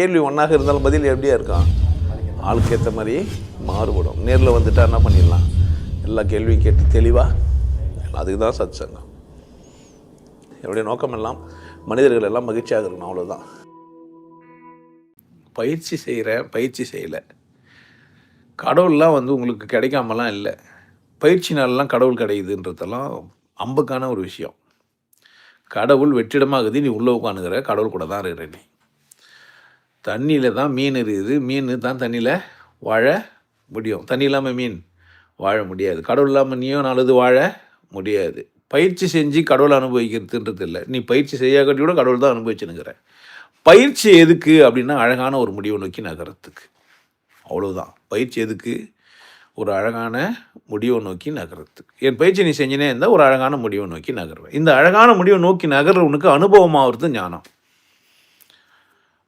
கேள்வி ஒன்றாக இருந்தாலும் பதில் எப்படியா இருக்கான் ஆளுக்கு ஏற்ற மாதிரி மாறுபடும். நேரில் வந்துட்டா என்ன பண்ணிடலாம்? எல்லா கேள்வியும் கேட்டு தெளிவாக அதுக்கு தான் சத் சங்கம் என்னுடைய நோக்கம் எல்லாம் மனிதர்கள் எல்லாம் மகிழ்ச்சியாக இருக்கணும் அவ்வளோதான் பயிற்சி செய்கிறேன் பயிற்சி செய்யலை. கடவுள்லாம் வந்து உங்களுக்கு கிடைக்காமலாம் இல்லை. பயிற்சினாலலாம் கடவுள் கிடைக்குதுன்றதெல்லாம் அம்புக்கான ஒரு விஷயம். கடவுள் வெற்றிடமாகுது நீ உள்ளே உட்காந்துக்கிற கடவுள் கூட தான் இருக்கிற நீ. தண்ணியில் தான் மீன் இருக்குது. மீன் தான் தண்ணியில் வாழ முடியும். தண்ணி இல்லாமல் மீன் வாழ முடியாது. கடவுள் இல்லாமல் நீயும் நல்லது வாழ முடியாது. பயிற்சி செஞ்சு கடவுளை அனுபவிக்கிறதுன்றது இல்லை. நீ பயிற்சி செய்யாக்கட்டி கூட கடவுள் தான் அனுபவிச்சுனுங்கிற பயிற்சி எதுக்கு அப்படின்னா அழகான ஒரு முடிவை நோக்கி நகரத்துக்கு அவ்வளோதான் பயிற்சி எதுக்கு? ஒரு அழகான முடிவை நோக்கி நகரத்துக்கு என் பயிற்சி நீ செஞ்சினே இருந்தால் ஒரு அழகான முடிவை நோக்கி நகருவேன். இந்த அழகான முடிவை நோக்கி நகர்றவனுக்கு அனுபவமாகிறது ஞானம்.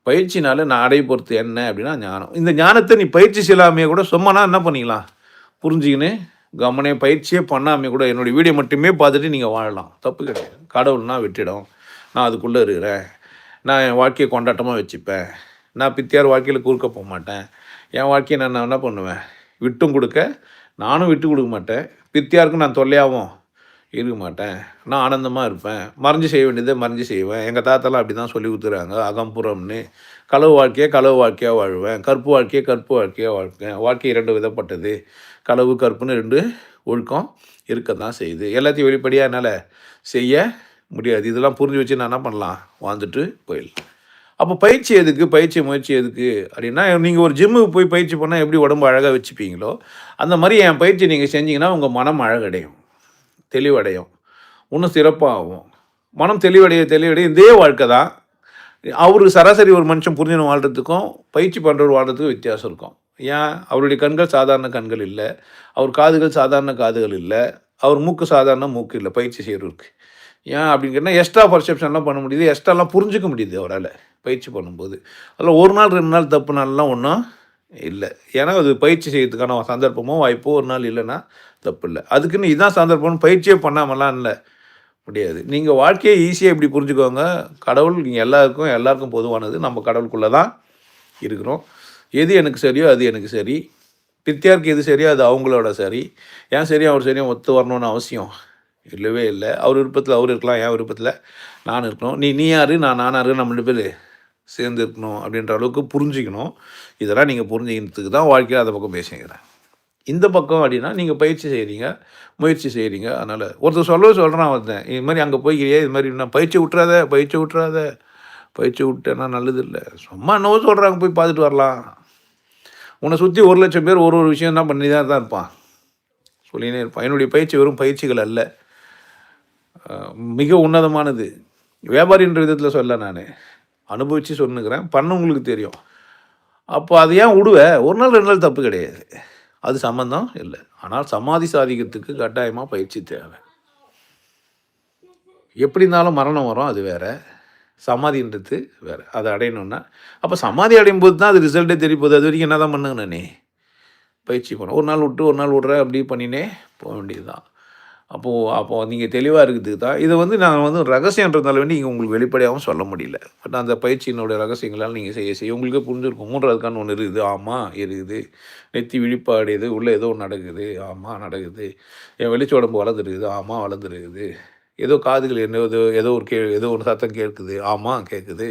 பயிற்சினால நான் அடைய பொறுத்து என்ன அப்படின்னா ஞானம். இந்த ஞானத்தை நீ பயிற்சி செய்யலாமே கூட சும்மானா என்ன பண்ணிக்கலாம் புரிஞ்சுக்கின்னு கவனே பயிற்சியே பண்ணாமே கூட என்னுடைய வீடியோ மட்டுமே பார்த்துட்டு நீங்கள் வாழலாம். தப்பு கிடையாது. கடவுள்னா வெற்றிடும். நான் அதுக்குள்ளே இருக்கிறேன். நான் என் வாழ்க்கையை கொண்டாட்டமாக வச்சுப்பேன். நான் பித்தியார் வாழ்க்கையில் கூறுக்க போக மாட்டேன். என் வாழ்க்கையை நான் என்ன பண்ணுவேன்? விட்டும் கொடுக்க நானும் விட்டு கொடுக்க மாட்டேன். பித்தியாருக்கும் நான் தொல்லையாகவும் இருக்க மாட்டேன். நான் ஆனந்தமாக இருப்பேன். மறைஞ்சு செய்ய வேண்டியதை மறைஞ்சு செய்வேன். எங்கள் தாத்தாலாம் அப்படி தான் சொல்லி கொடுத்துறாங்க. அகம்புறம்னு. களவு வாழ்க்கையை களவு வாழ்க்கையாக வாழ்வேன். கற்பு வாழ்க்கையை கற்பு வாழ்க்கையாக வாழ்வேன் வாழ்க்கை இரண்டு விதப்பட்டது. களவு கற்புன்னு ரெண்டு ஒழுக்கம் இருக்க தான் செய்யுது. எல்லாத்தையும் வெளிப்படையாக என்னால் செய்ய முடியாது. இதெல்லாம் புரிஞ்சு வச்சு நான் என்ன பண்ணலாம்? வாழ்ந்துட்டு போயிடலாம். அப்போ பயிற்சி எதுக்கு? பயிற்சி முயற்சி எதுக்கு? அப்படின்னா நீங்கள் ஒரு ஜிம்முக்கு போய் பயிற்சி பண்ணால் எப்படி உடம்பு அழகாக வச்சுப்பீங்களோ அந்த மாதிரி என் பயிற்சி நீங்கள் செஞ்சீங்கன்னா உங்கள் மனம் அழகடையும். தெளிவடையும். இன்னும் சிறப்பாகும். மனம் தெளிவடைய தெளிவடைய இதே வாழ்க்கை தான். அவர் சராசரி ஒரு மனுஷன் புரிஞ்சு வாழ்கிறதுக்கும் பயிற்சி பண்ணுறவர் வாழ்கிறதுக்கும் வித்தியாசம் இருக்கும். ஏன்? அவருடைய கண்கள் சாதாரண கண்கள் இல்லை. அவர் காதுகள் சாதாரண காதுகள் இல்லை. அவர் மூக்கு சாதாரண மூக்கு இல்லை. பயிற்சி செய்கிறவருக்கு ஏன் அப்படின்னு கேட்டால் எக்ஸ்ட்ரா பர்செப்ஷன்லாம் பண்ண முடியுது. எக்ஸ்ட்ராலாம் புரிஞ்சிக்க முடியுது அவரால் பயிற்சி பண்ணும்போது. அதில் ஒரு நாள் ரெண்டு நாள் தப்பு நாள்லாம் ஒன்றும் இல்லை. ஏன்னா அது பயிற்சி செய்யறதுக்கான சந்தர்ப்பமோ வாய்ப்போ ஒரு நாள் இல்லைன்னா தப்பு இல்லை அதுக்குன்னு இதான் சந்தர்ப்பம்னு பயிற்சியே பண்ணாமலாம் இல்லை. முடியாது. நீங்கள் வாழ்க்கையை ஈஸியாக இப்படி புரிஞ்சுக்கோங்க. கடவுள் நீங்கள் எல்லாருக்கும் எல்லாருக்கும் பொதுவானது. நம்ம கடவுளுக்குள்ளே தான் இருக்கிறோம். எது எனக்கு சரியோ அது எனக்கு சரி. பித்தியாருக்கு எது சரியோ அது அவங்களோட சரி. ஏன் சரி அவர் சரியும் ஒத்து வரணும்னு அவசியம் இல்லவே இல்லை. அவர் விருப்பத்தில் அவர் இருக்கலாம் என் விருப்பத்தில் நான் இருக்கணும். நீ நீ யாரு? நான் நானாரு? நம்ம ரெண்டு பேர். சேர்ந்துருக்கணும் அப்படின்ற அளவுக்கு புரிஞ்சுக்கணும். இதெல்லாம் நீங்கள் புரிஞ்சுக்கிறதுக்கு தான் வாழ்க்கையில் அந்த பக்கம் பேசிக்கிறேன் இந்த பக்கம் அப்படின்னா நீங்கள் பயிற்சி செய்கிறீங்க முயற்சி செய்கிறீங்க அதனால் ஒருத்தர் சொல்ல சொல்கிறான் வந்தேன் இது மாதிரி அங்கே போய்க்கிறியே? இது மாதிரி நான் பயிற்சி விட்றாத பயிற்சி விட்றாத பயிற்சி விட்டேன்னா நல்லது இல்லை சும்மா என்னவோ சொல்கிறாங்க போய் பார்த்துட்டு வரலாம். உன்னை சுற்றி ஒரு லட்சம் பேர் ஒரு ஒரு விஷயம் தான் பண்ணி தான் தான் இருப்பான். சொல்லினே இருப்பான். என்னுடைய பயிற்சி வெறும் பயிற்சிகள் அல்ல. மிக உன்னதமானது. வியாபாரின்ற விதத்தில் சொல்ல நான். அனுபவித்து சொன்னுக்கிறேன் பண்ணவங்களுக்கு தெரியும். அப்போ அதை ஏன் விடுவ ஒரு நாள் ரெண்டு நாள் தப்பு கிடையாது. அது சம்மந்தம் இல்லை. ஆனால் சமாதி சாதிக்கிறதுக்கு கட்டாயமாக பயிற்சி தேவை. எப்படி இருந்தாலும் மரணம் வரும் அது வேறு. சமாதின்றது வேறு. அதை அடையணும்னா அப்போ சமாதி அடையும் போது தான் அது ரிசல்ட்டே தெரிய போகுது அது வரைக்கும் என்ன தான் பண்ணுங்கண்ணே பயிற்சி பண்ண ஒரு நாள் விட்டு ஒரு நாள் விட்ற அப்படி பண்ணினே போக வேண்டியது தான் அப்போது அப்போது நீங்கள் தெளிவாக இருக்கிறதுக்கு தான் இதை வந்து நான் வந்து ரகசியன்றதுனால வேண்டி நீங்கள் உங்களுக்கு வெளிப்படையாகவும் சொல்ல முடியல. பட் அந்த பயிற்சியினுடைய ரகசியங்களால் நீங்கள் செய்ய செய்ய உங்களுக்கே புரிஞ்சிருக்கும். மூன்றாவதுக்கான ஒன்று இருக்குது. ஆமாம் இருக்குது. நெத்தி விழிப்பாடியது உள்ளே ஏதோ ஒன்று நடக்குது. ஆமாம் நடக்குது. என் வெளிச்ச உடம்பு வளர்ந்துருக்குது. ஆமாம் வளர்ந்துருக்குது. ஏதோ காதுகள் என்ன ஏதோ ஏதோ ஒரு கே ஏதோ ஒரு சத்தம் கேட்குது. ஆமாம் கேட்குது.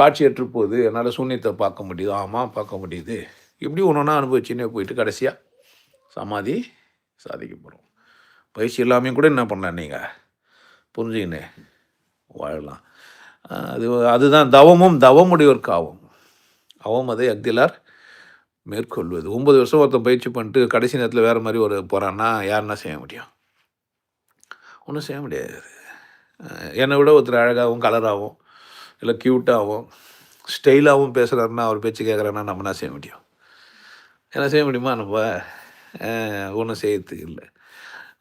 காட்சியற்று போகுது. என்னால் சூன்யத்தை பார்க்க முடியுது. ஆமாம் பார்க்க முடியுது. இப்படி ஒன்று ஒன்றா அனுபவிச்சுன்னே போயிட்டு கடைசியாக சமாதி சாதிக்க போகிறோம் பயிற்சி இல்லாமையும் கூட என்ன பண்ணலாம் நீங்கள் புரிஞ்சுக்கினே வாழலாம். அது அதுதான் தவமும் தவமுடையோர் காவம் அவம் அதை அக்திலார் மேற்கொள்வது. ஒம்பது வருஷம் ஒருத்தன் பயிற்சி பண்ணிட்டு கடைசி நேரத்தில் வேறு மாதிரி ஒரு போகிறான்னா யாருன்னா செய்ய முடியும்? ஒன்றும் செய்ய முடியாது. என்னை விட ஒருத்தர் அழகாகவும் கலராகவும் இல்லை க்யூட்டாகவும் ஸ்டைலாகவும் பேசுகிறாருன்னா அவர் பேச்சு கேட்குறாருன்னா நம்ம என்ன செய்ய முடியும்? என்ன செய்ய முடியுமா நம்ம? ஒன்றும் செய்யறதுக்கு இல்லை.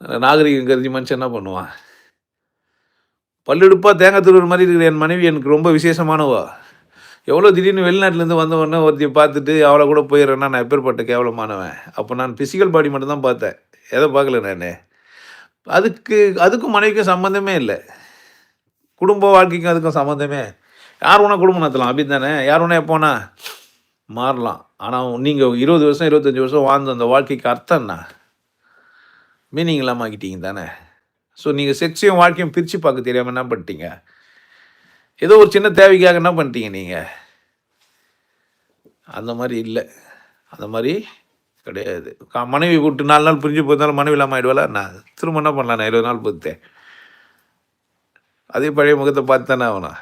நாகரிகம் கருதி மனுஷன் என்ன பண்ணுவான்? பல்லெடுப்பாக தேங்காய் திருவுற மாதிரி இருக்கிற என் மனைவி எனக்கு ரொம்ப விசேஷமானவா. எவ்வளோ திடீர்னு வெளிநாட்டிலேருந்து வந்த உடனே பார்த்துட்டு அவளை கூட போயிடுறேன்னா நான் எப்பேற்பட்ட கேவலமானவன்? அப்போ நான் ஃபிசிக்கல் பாடி மட்டும்தான் பார்த்தேன். எதை பார்க்கல நான். அதுக்கு அதுக்கும் மனைவிக்கும் சம்மந்தமே இல்லை. குடும்ப வாழ்க்கைக்கும் அதுக்கும் சம்மந்தமே யார் வேணால் குடும்பம் நடத்தலாம். அப்படி தானே? யார் வேணால் எப்போனா மாறலாம். ஆனால் நீங்கள் இருபது வருஷம் இருபத்தஞ்சி வருஷம் வாழ்ந்த அந்த வாழ்க்கைக்கு அர்த்தம் மீனிங் இல்லாமல் ஆக்கிட்டீங்க தானே? ஸோ நீங்கள் செக்ஸையும் வாழ்க்கையும் பிரித்து பார்க்க தெரியாமல் என்ன பண்ணிட்டீங்க? ஏதோ ஒரு சின்ன தேவைக்காக என்ன பண்ணிட்டீங்க நீங்கள் அந்த மாதிரி இல்லை. அந்த மாதிரி கிடையாது. கா- மனைவி கூப்பிட்டு நாலு நாள் பிரிஞ்சு போயிருந்தாலும் மனைவி இல்லாமல் ஆயிடுவாளா? நான் திரும்ப என்ன பண்ணலாம்? நான் இருபது நாள் பொறுத்தேன். அதே பழைய முகத்தை பார்த்து தானே ஆகணும்.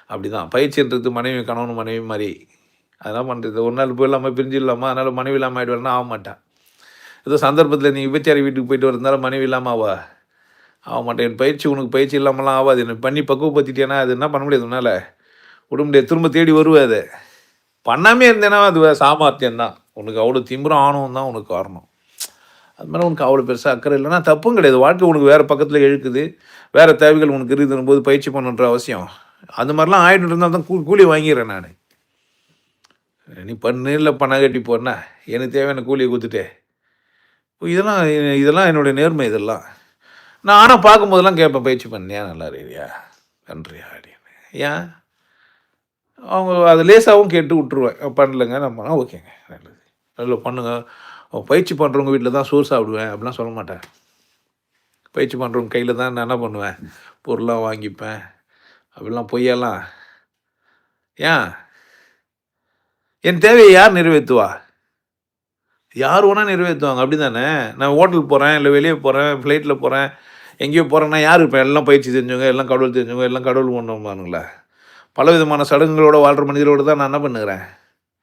அப்படி தான் பயிற்சின்றது மனைவி கணவன் மனைவி மாதிரி. அதெல்லாம் பண்ணுறது ஒரு நாள் போயிடலாமா? பிரிஞ்சு இல்லாமா? அதனால் மனைவி இல்லாமல் ஆகிடுவாள்னா ஆக மாட்டான். ஏதோ சந்தர்ப்பத்தில் நீ விபச்சாரி வீட்டுக்கு போயிட்டு வரதுனால மனைவி இல்லாமல் ஆவா? ஆக மாட்டேன் என் பயிற்சி உனக்கு பயிற்சி இல்லாமலாம் ஆகாது எனக்கு பண்ணி பக்குவப்படுத்திட்டேன்னா அது என்ன பண்ண முடியாது உன்னால்? விட முடியாது திரும்ப தேடி வருவே அது. பண்ணாமே இருந்தேன்னா அது சாமர்த்தியம் தான் உனக்கு அவ்வளோ திம்புறம் ஆணவம் தான் உனக்கு காரணம். அது மாதிரி உனக்கு அவ்வளோ பெருசாக அக்கறை இல்லைன்னா தப்பும் கிடையாது. வாழ்க்கை உனக்கு வேறு பக்கத்தில் இழுக்குது. வேறு தேவைகள் உனக்கு இருக்குதுன்னு போது பயிற்சி பண்ணுன்ற அவசியம். அந்த மாதிரிலாம் ஆயிட்டு இருந்தால் தான் கூ கூலி வாங்கிடுறேன் நான். நீ பண்ணு இல்லை பணம் கட்டி போனா. எனக்கு தேவையான கூலியை கொடுத்துட்டே. இதெல்லாம் இதெல்லாம் என்னுடைய நேர்மை இதெல்லாம். நான் ஆனால் பார்க்கும்போதெல்லாம் கேட்பேன் பயிற்சி பண்ணியா? நல்லா இருக்கியா நன்றியா அப்படின்னு. ஏன்? அவங்க அது லேசாகவும் கேட்டு விட்ருவேன் பண்ணலைங்க நம்ம ஓகேங்க நல்லது. நல்ல பண்ணுங்க. பயிற்சி பண்ணுறவங்க வீட்டில் தான் சோறு சாப்பிடுவேன் அப்படிலாம் சொல்ல மாட்டேன். பயிற்சி பண்ணுறவங்க கையில் தான் நான் என்ன பண்ணுவேன்? பொருளாக வாங்கிப்பேன். அப்படிலாம் பொய்யெல்லாம். ஏன்? என் தேவையை யார் நிறைவேற்றுவா? யார் வேணால் நிறைவேற்றுவாங்க அப்படி தானே நான் ஹோட்டல் போகிறேன் இல்லை வெளியே போகிறேன் ஃப்ளைட்டில் போகிறேன் எங்கேயோ போகிறேன்னா யார் இப்போ எல்லாம் பயிற்சி செஞ்சவங்க எல்லாம் கடவுள் தெரிஞ்சவங்க எல்லாம் கடவுள் பண்ணுவானுங்களா பல விதமான சடங்குகளோட வாழ்கிற மனிதரோடு தான் நான் என்ன பண்ணுகிறேன்?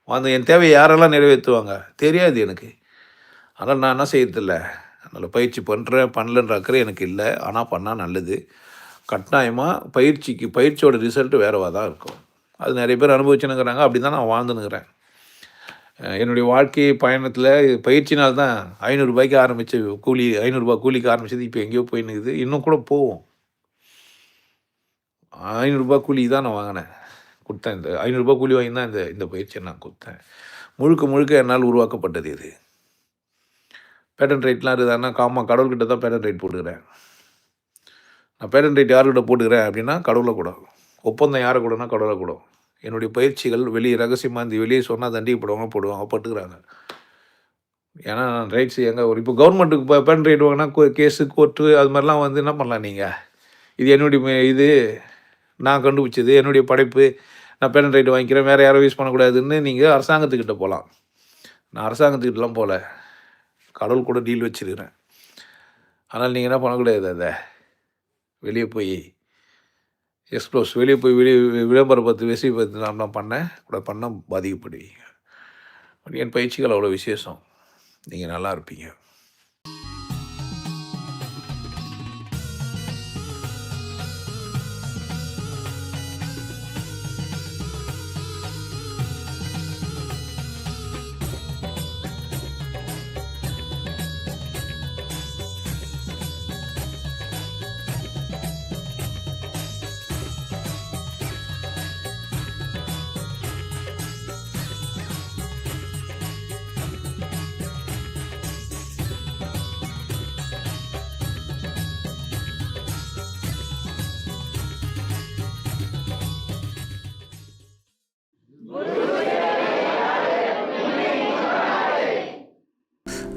வந்து என் தேவையை யாரெல்லாம் நிறைவேற்றுவாங்க? தெரியாது எனக்கு. ஆனால் நான் என்ன செய்யறதில்ல. அதனால் பயிற்சி பண்ணுறேன் பண்ணலன்ற அக்கறை எனக்கு இல்லை. ஆனால் பண்ணால் நல்லது. கட்டாயமாக பயிற்சிக்கு பயிற்சியோட ரிசல்ட்டு வேறவா தான் இருக்கும். அது நிறைய பேர் அனுபவிச்சுனுங்கிறாங்க அப்படி தான் நான் வாழ்ந்துனுங்கிறேன் என்னுடைய வாழ்க்கை பயணத்தில் பயிற்சினால் தான் ஐநூறுரூபாய்க்கு ஆரம்பித்த கூலி ஐநூறுரூபா கூலிக்கு ஆரம்பிச்சது. இப்போ எங்கேயோ போய் நிற்குது இன்னும் கூட போவோம் ஐநூறுரூபா கூலி தான் நான் வாங்கினேன். கொடுத்தேன் இந்த ஐநூறுரூபா கூலி வாங்கி தான் இந்த இந்த பயிற்சியை நான் கொடுத்தேன். முழுக்க முழுக்க என்னால் உருவாக்கப்பட்டது இது. பேட்டன் ரைட்லாம் இருக்குதுன்னா காமா கடவுள்கிட்ட தான் பேட்டன் ரைட் போட்டுக்கிறேன். நான் பேட்டன் ரைட் யார்கிட்ட போட்டுக்கிறேன் அப்படின்னா கடவுளை கூட. ஒப்பந்தம் யாரை கூடனா கடவுளை கூட. என்னுடைய பயிற்சிகள் வெளியே ரகசியமாக இந்த வெளியே சொன்னால் தண்டிக்கப்படுவாங்க போடுவாங்க பட்டுக்கிறாங்க. ஏன்னா நான் ரைட்ஸ் எங்கே ஒரு இப்போ கவர்மெண்ட்டுக்கு இப்போ பென் ரைட் வாங்கினா கேஸு கோர்ட்டு அது மாதிரிலாம் வந்து என்ன பண்ணலாம் நீங்கள் இது என்னுடைய ம- இது நான் கண்டுபிடிச்சது என்னுடைய படைப்பு நான் பென் ரைட் வாங்கிக்கிறேன் வேறு யாரும் யூஸ் பண்ணக்கூடாதுன்னு நீங்கள் அரசாங்கத்துக்கிட்ட போகலாம் நான் அரசாங்கத்துக்கிட்டலாம் போகல கடவுள் கூட டீல் வச்சுருக்கிறேன். ஆனால் நீங்கள் என்ன பண்ணக்கூடாது அதை? வெளியே போய் எக்ஸ்ப்ளோஸ் வெளியே போய் வெளியே விளம்பரப்பத்து வெசி பார்த்து நான் பண்ணேன்? கூட பண்ணால் பாதிக்கப்படுவீங்க. என் பயிற்சிகள் அவ்வளோ விசேஷம். நீங்கள் நல்லா இருப்பீங்க.